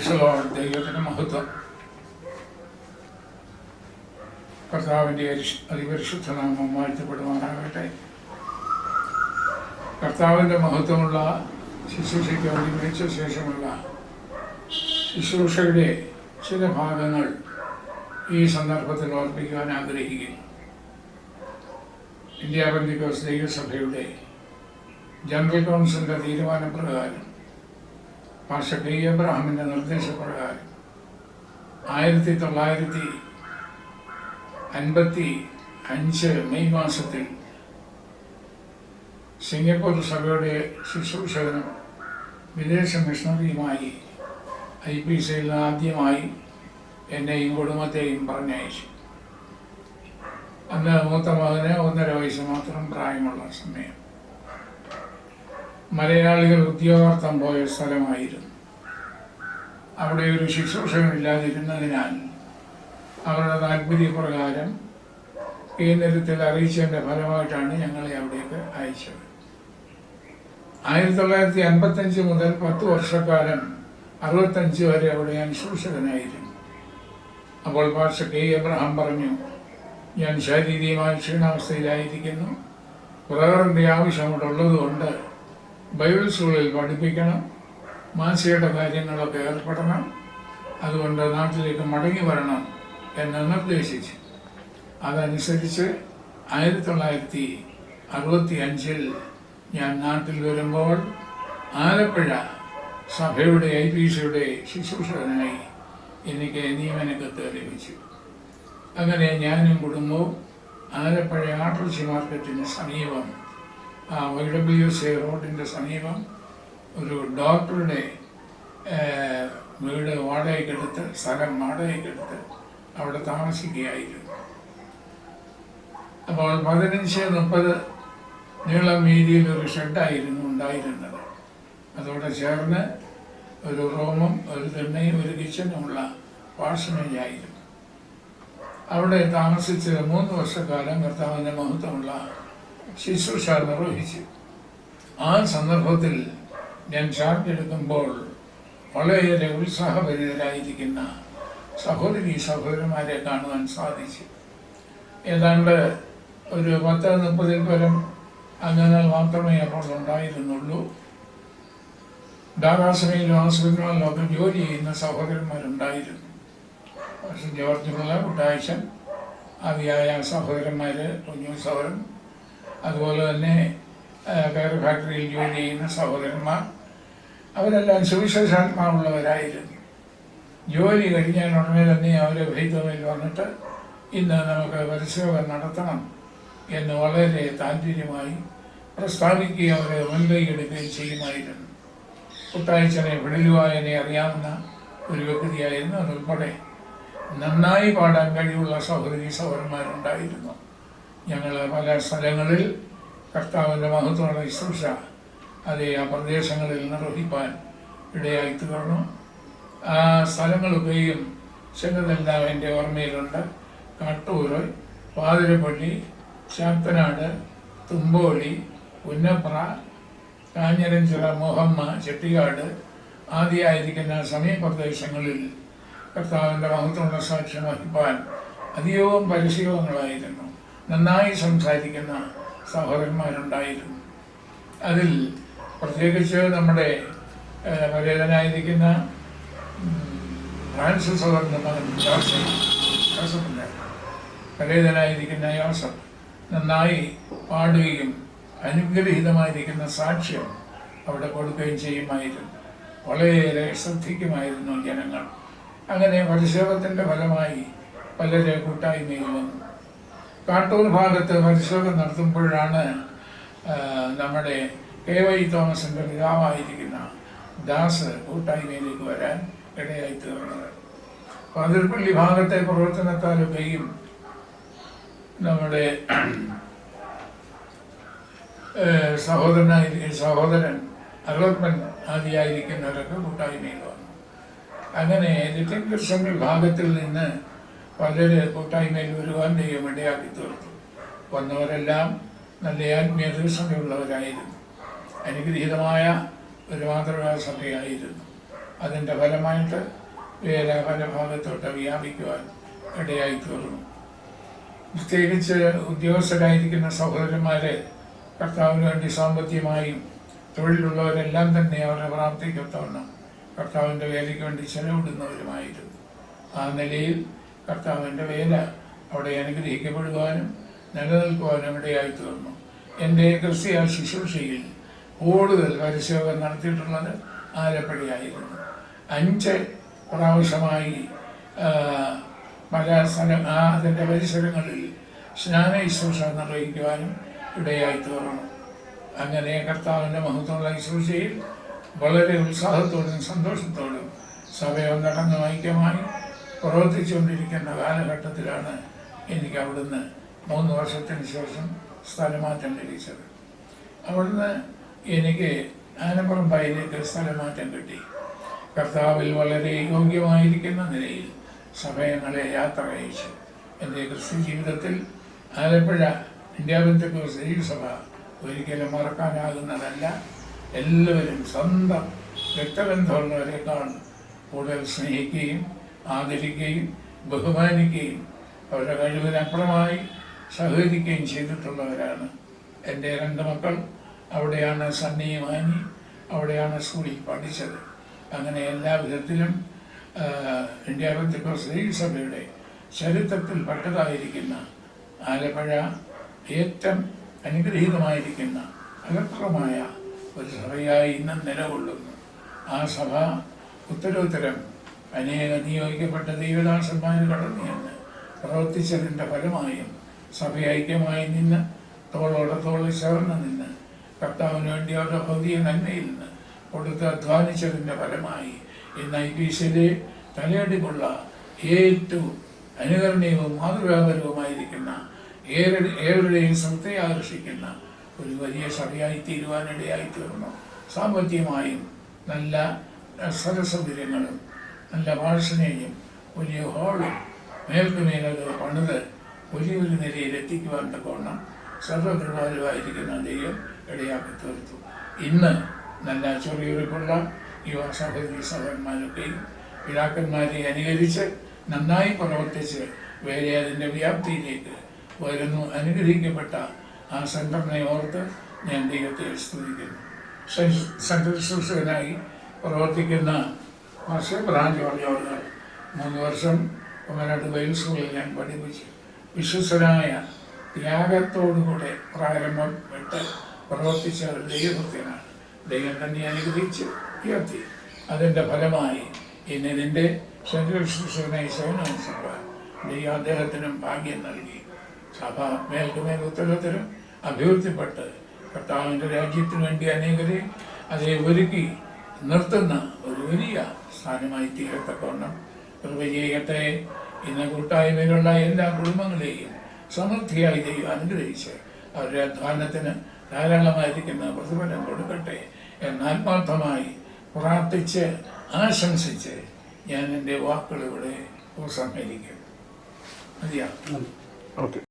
പ്രൈസലോൺ ദൈവത്തിന്റെ മഹത്വം. കർത്താവിന്റെ അതിപരിശുദ്ധനാമം അതിപരിശുദ്ധ നാമം വാഴ്ത്തപ്പെടുവാനാകട്ടെ കർത്താവിന്റെ മഹത്വമുള്ള ശുശ്രൂഷയ്ക്ക് വിളിച്ച ശേഷമുള്ള ശുശ്രൂഷയുടെ ചില ഭാഗങ്ങൾ ഈ സന്ദർഭത്തിൽ ഓർപ്പിക്കുവാൻ ആഗ്രഹിക്കുന്നു. ഇന്ത്യ ബന്ധിക്കോസ് ദൈവസഭയുടെ ജനറൽ കൗൺസിലിന്റെ തീരുമാനപ്രകാരം പാഷ കെ എബ്രഹാമിന്റെ നിർദ്ദേശപ്രകാരം ആയിരത്തി തൊള്ളായിരത്തി അൻപത്തി അഞ്ച് മെയ് മാസത്തിൽ സിംഗപ്പൂർ സഭയുടെ ശുശ്രൂഷകനും വിദേശ മിഷണറിയുമായി ഐ പി സിയിൽ ആദ്യമായി എന്നെയും കുടുംബത്തെയും പറഞ്ഞയച്ചു. അന്ന് മൂത്ത മകന് ഒന്നര വയസ്സ് മാത്രം പ്രായമുള്ള സമയം. മലയാളികൾ ഉദ്യോഗാർത്ഥം പോയ സ്ഥലമായിരുന്നു. അവിടെ ഒരു ശുശ്രൂഷകളില്ലാതിരുന്നതിനാൽ അവരുടെ താല്പര്യപ്രകാരം കേന്ദ്രത്തിൽ അറിയിച്ചതിന്റെ ഫലമായിട്ടാണ് ഞങ്ങളെ അവിടേക്ക് അയച്ചത്. ആയിരത്തി തൊള്ളായിരത്തി അൻപത്തഞ്ച് മുതൽ പത്ത് വർഷക്കാലം അറുപത്തഞ്ച് വരെ അവിടെ ഞാൻ ശുശ്രൂഷകനായിരുന്നു. അപ്പോൾ പാർഷ കെ എബ്രഹാം പറഞ്ഞു ഞാൻ ശാരീരികമായ ക്ഷീണാവസ്ഥയിലായിരിക്കുന്നു. പ്രകറിന്റെ ആവശ്യം അവിടെ ഉള്ളതുകൊണ്ട് ബൈബിൾ സ്കൂളിൽ പഠിപ്പിക്കണം മാസികയുടെ കാര്യങ്ങളൊക്കെ ഏർപ്പെടണം അതുകൊണ്ട് നാട്ടിലേക്ക് മടങ്ങി വരണം എന്ന് നിർദ്ദേശിച്ചു. അതനുസരിച്ച് ആയിരത്തി തൊള്ളായിരത്തി അറുപത്തി അഞ്ചിൽ ഞാൻ നാട്ടിൽ വരുമ്പോൾ ആലപ്പുഴ സഭയുടെ ഐ പി സിയുടെ ശുശ്രൂഷകനായി എനിക്ക് നിയമനക്കത്ത് ലഭിച്ചു. അങ്ങനെ ഞാനും കുടുംബവും ആലപ്പുഴ ആട്ടർച്ചി മാർക്കറ്റിന് സമീപം വൈ ഡബ്ല്യു സി റോഡിന്റെ സമീപം ഒരു ഡോക്ടറുടെ വീട് വാടകയ്ക്കെടുത്ത് സ്ഥലം വാടകയ്ക്കെടുത്ത് അവിടെ താമസിക്കുകയായിരുന്നു. അപ്പോൾ പതിനഞ്ച് മുപ്പത് നീളം വീതിയിൽ ഒരു ഷെഡായിരുന്നു ഉണ്ടായിരുന്നത്. അതോടെ ചേർന്ന് ഒരു റൂമും ഒരു തിണ്ണയും ഒരു കിച്ചനുമുള്ള വാഷനേജായിരുന്നു അവിടെ താമസിച്ച് മൂന്ന് വർഷക്കാലം കർത്താവിന്റെ മഹത്വമുള്ള ശുശ്രൂഷ നിർവഹിച്ചു. ആ സന്ദർഭത്തിൽ ഞാൻ ചാർജ് എടുക്കുമ്പോൾ വളരെയേറെ ഉത്സാഹഭരിതരായിരിക്കുന്ന സഹോദരി സഹോദരന്മാരെ കാണുവാൻ സാധിച്ചു. ഏതാണ്ട് ഒരു പത്ത് മുപ്പതിൽ പരം അംഗങ്ങൾ മാത്രമേ അപ്പോൾ ഉണ്ടായിരുന്നുള്ളൂ. ദാദാസനയിലും ആസ്പത്രികളിലും ഒക്കെ ജോലി ചെയ്യുന്ന സഹോദരന്മാരുണ്ടായിരുന്നു. ജോർജ് പിള്ള കുട്ടാഴ്ച അവിയായ സഹോദരന്മാർ കുഞ്ഞു സഹോദരൻ അതുപോലെ തന്നെ കയർ ഫാക്ടറിയിൽ ജോലി ചെയ്യുന്ന സഹോദരന്മാർ അവരെല്ലാം സുവിശേഷാത്മാവുള്ളവരായിരുന്നു. ജോലി കഴിഞ്ഞാൽ ഉടനെ തന്നെ അവരെ ഭൈതമിൽ വന്നിട്ട് ഇന്ന് നമുക്ക് പരിശോധന നടത്തണം എന്ന് വളരെ താല്പര്യമായി പ്രസ്താവിക്കുകയും അവരെ മുൻകൈയെടുക്കുകയും ചെയ്യുമായിരുന്നു. കുട്ടാഴ്ചനെ വിടലുവായനെ അറിയാവുന്ന ഒരു വ്യക്തിയായിരുന്നു അതുൾപ്പെടെ നന്നായി പാടാൻ കഴിവുള്ള സഹോദരി സഹോദരന്മാരുണ്ടായിരുന്നു. ഞങ്ങൾ പല സ്ഥലങ്ങളിൽ കർത്താവിന്റെ മഹത്വമുള്ള ശുശ്രൂഷ അതേ ആ പ്രദേശങ്ങളിൽ നിർവഹിപ്പാൻ ഇടയായി തീർന്നു. ആ സ്ഥലങ്ങളൊക്കെയും ചിലതെല്ലാം എന്റെ ഓർമ്മയിലുണ്ട്. കാട്ടൂര് പാതിരപ്പള്ളി ചാത്തനാട് തുമ്പോളി പുന്നപ്ര കാഞ്ഞിരഞ്ചിറ മുഹമ്മ ചെട്ടിക്കാട് ആദ്യമായിരിക്കുന്ന സമീപപ്രദേശങ്ങളിൽ കർത്താവിന്റെ മഹത്വമുള്ള സാക്ഷ്യം വഹിപ്പാൻ അധികവും പരിശീലനങ്ങളായിരുന്നു നന്നായി സംസാരിക്കുന്ന സഹോദരന്മാരുണ്ടായിരുന്നു. അതിൽ പ്രത്യേകിച്ച് നമ്മുടെ പരേതനായിരിക്കുന്ന ഫ്രാൻസ് സഹോദരന്റെ ജോസഫ് പരേതനായിരിക്കുന്ന യോസഫ് നന്നായി പാടുകയും അനുഗ്രഹീതമായിരിക്കുന്ന സാക്ഷ്യം അവിടെ കൊടുക്കുകയും ചെയ്യുമായിരുന്നു. വളരെയേറെ ശ്രദ്ധിക്കുമായിരുന്നു ജനങ്ങൾ. അങ്ങനെ പരിശ്രമത്തിന്റെ ഫലമായി പലരെ കൂട്ടായ്മയിൽ വന്നു. കാട്ടൂർ ഭാഗത്ത് പരിശോധന നടത്തുമ്പോഴാണ് നമ്മുടെ കെ വൈ തോമസിന്റെ പിതാവായിരിക്കുന്ന ദാസ് കൂട്ടായ്മയിലേക്ക് വരാൻ ഇടയായി തീർന്നത്. പതിർപ്പള്ളി ഭാഗത്തെ പ്രവർത്തനത്താലൊക്കെയും നമ്മുടെ സഹോദരനായിരിക്കും സഹോദരനായി സഹോദരൻ അലോട്ട്മെൻ ആദിയായിരിക്കുന്നവരൊക്കെ കൂട്ടായ്മയിൽ വന്നു. അങ്ങനെ ലിറ്റിൽ കൃഷ്ണൻ വിഭാഗത്തിൽ നിന്ന് പലര് കൂട്ടായ്മയിൽ വരുവാൻ ദൈവം ഇടയാക്കി തീർത്തു. വന്നവരെല്ലാം നല്ല ആത്മീയ ദീർഘമുള്ളവരായിരുന്നു അനുഗ്രഹീതമായ ഒരു മാതൃകാ സഭയായിരുന്നു. അതിന്റെ ഫലമായിട്ട് വേല പല ഭാഗത്തോട്ട് വ്യാപിക്കുവാൻ ഇടയായി തീർന്നു. പ്രത്യേകിച്ച് ഉദ്യോഗസ്ഥരായിരിക്കുന്ന സഹോദരന്മാരെ കർത്താവിന് വേണ്ടി സാമ്പത്തികമായും തൊഴിലുള്ളവരെല്ലാം തന്നെ അവരുടെ പ്രാപ്തിക്കൊത്തവണ്ണം കർത്താവിന്റെ വേലയ്ക്ക് വേണ്ടി ചെലവിടുന്നവരുമായിരുന്നു. ആ നിലയിൽ കർത്താവിന്റെ വേല അവിടെ അനുഗ്രഹിക്കപ്പെടുവാനും നിലനിൽക്കുവാനും ഇടയായി തീർന്നു എന്റെ ക്രിസ്തീയ ശുശ്രൂഷയിൽ കൂടുതൽ പരിശോധന നടത്തിയിട്ടുള്ളത് ആലപ്പുഴയായിരുന്നു. അഞ്ച് പ്രാവശ്യമായി പല സ്ഥലം ആ അതിന്റെ പരിസരങ്ങളിൽ സ്നാന ശുശ്രൂഷ നിർവഹിക്കുവാനും ഇടയായി തീർന്നു അങ്ങനെ കർത്താവിന്റെ മഹത്വമുള്ള ശുശ്രൂഷയിൽ വളരെ ഉത്സാഹത്തോടും സന്തോഷത്തോടും സഭയൊന്നടങ്ങ് ഐക്യമായി പ്രവർത്തിച്ചുകൊണ്ടിരിക്കുന്ന കാലഘട്ടത്തിലാണ് എനിക്ക് അവിടുന്ന് മൂന്ന് വർഷത്തിന് ശേഷം സ്ഥലമാറ്റം ലഭിച്ചത്. അവിടുന്ന് എനിക്ക് ആനപ്പുറം പയ്യിലേക്ക് സ്ഥലമാറ്റം കിട്ടി. കർത്താവിൽ വളരെ യോഗ്യമായിരിക്കുന്ന നിലയിൽ സമയങ്ങളെ യാത്ര അയച്ചു. എന്റെ ക്രിസ്തു ജീവിതത്തിൽ ആലപ്പുഴ ഇന്ത്യ ബന്ധുക്കോസ് സഭ ഒരിക്കലും മറക്കാനാകുന്നതല്ല. എല്ലാവരും സ്വന്തം രക്തബന്ധമുള്ളവരെക്കാൾ കൂടുതൽ സ്നേഹിക്കുകയും ആദരിക്കുകയും ബഹുമാനിക്കുകയും അവരുടെ കഴിവിനപ്പുറമായി സഹകരിക്കുകയും ചെയ്തിട്ടുള്ളവരാണ്. എന്റെ രണ്ട് മക്കൾ അവിടെയാണ് സണ്ണിയും അവിടെയാണ് സ്കൂളിൽ പഠിച്ചത്. അങ്ങനെ എല്ലാ വിധത്തിലും ഇന്ത്യ ബന്ധുക്കോസ് സഭയുടെ ചരിത്രത്തിൽ പെട്ടതായിരിക്കുന്ന ആലപ്പുഴ ഏറ്റവും അനുഗ്രഹീതമായിരിക്കുന്ന ഫലപ്രദമായ ഒരു സഭയായി ഇന്നും നിലകൊള്ളുന്നു. ആ സഭ ഉത്തരോത്തരം അനേക നിയോഗിക്കപ്പെട്ട ദൈവദാസന്മാർ കടന്നു എന്ന് പ്രവർത്തിച്ചതിന്റെ ഫലമായും സഭ ഐക്യമായി നിന്ന് തോളോടെ തോളിൽ ചേർന്ന് നിന്ന് കർത്താവിന് വേണ്ടി അവരുടെ ഭൗതിക നന്മയിൽ നിന്ന് കൊടുത്ത് അധ്വാനിച്ചതിന്റെ ഫലമായി ഇന്ന് ഐ പി സിയിലെ തലയടിപ്പുള്ള ഏറ്റവും അനുകരണീയവും മാതൃകാപരവുമായിരിക്കുന്ന ഏവരുടെയും ശ്രദ്ധയെ ആകർഷിക്കുന്ന ഒരു വലിയ സഭയായി തീരുവാനിടയായി തീർന്നു സാമ്പത്തികമായും നല്ല സരസൗകര്യങ്ങളും നല്ല ഭാഷണയും വലിയ ഹാളും മേൽക്കുമേലത് പണിത് വലിയൊരു നിലയിൽ എത്തിക്കുവാൻ തക്കവണ്ണം സർവകൃപാലുവായിരിക്കുന്ന ദൈവം ഇടയാക്കി തീർത്തു. ഇന്ന് നല്ല ചൊറിയൊരുക്കുള്ള യുവ സഹോദരി സഹോദരന്മാരൊക്കെയും പിതാക്കന്മാരെ അനുകരിച്ച് നന്നായി പ്രവർത്തിച്ച് വേറെ അതിന്റെ വ്യാപ്തിയിലേക്ക് വരുന്നു അനുഗ്രഹിക്കപ്പെട്ട ആ സംഘടനയെ ഓർത്ത് ഞാൻ ദൈവത്തെ സ്തുതിക്കുന്നു. സംഘർഷനായി പ്രവർത്തിക്കുന്ന വർഷ ബ്രാഞ്ച് പറഞ്ഞവർ മൂന്ന് വർഷം കുമരനാട് ബൈബിൾ സ്കൂളിൽ ഞാൻ പഠിപ്പിച്ചു. വിശ്വസനായ ത്യാഗത്തോടുകൂടെ പ്രാരംഭം വിട്ട് പ്രവർത്തിച്ച ഒരു ദൈവഭക്തനാണ്. ദൈവം തന്നെ അനുഗ്രഹിച്ച് ഉയർത്തി. അതിന്റെ ഫലമായി ഇനി നിന്റെ സേവനം സഭ ദൈവം അദ്ദേഹത്തിനും ഭാഗ്യം നൽകി. സഭ മേൽക്കുമേൽ ഉത്തരത്തിലും അഭിവൃദ്ധിപ്പെട്ട് കർത്താവിന്റെ രാജ്യത്തിനു വേണ്ടി അനേകരെ അതിനെ ഒരുക്കി നിർത്തുന്ന ഒരു വലിയ സ്ഥാനമായി തീരത്തക്കവണ്ണം കൃപ ഇന്ന് കൂട്ടായ്മയിലുള്ള എല്ലാ കുടുംബങ്ങളെയും സമൃദ്ധിയായി ദൈവം അനുഗ്രഹിച്ച് അവരുടെ അധ്വാനത്തിന് ധാരാളമായിരിക്കുന്ന പ്രതിഫലം കൊടുക്കട്ടെ എന്ന് ആത്മാർത്ഥമായി പ്രാർത്ഥിച്ച് ആശംസിച്ച് ഞാൻ എന്റെ വാക്കുകൾ ഇവിടെ ഉപസംഹരിക്കും മതിയാ ഓക്കെ.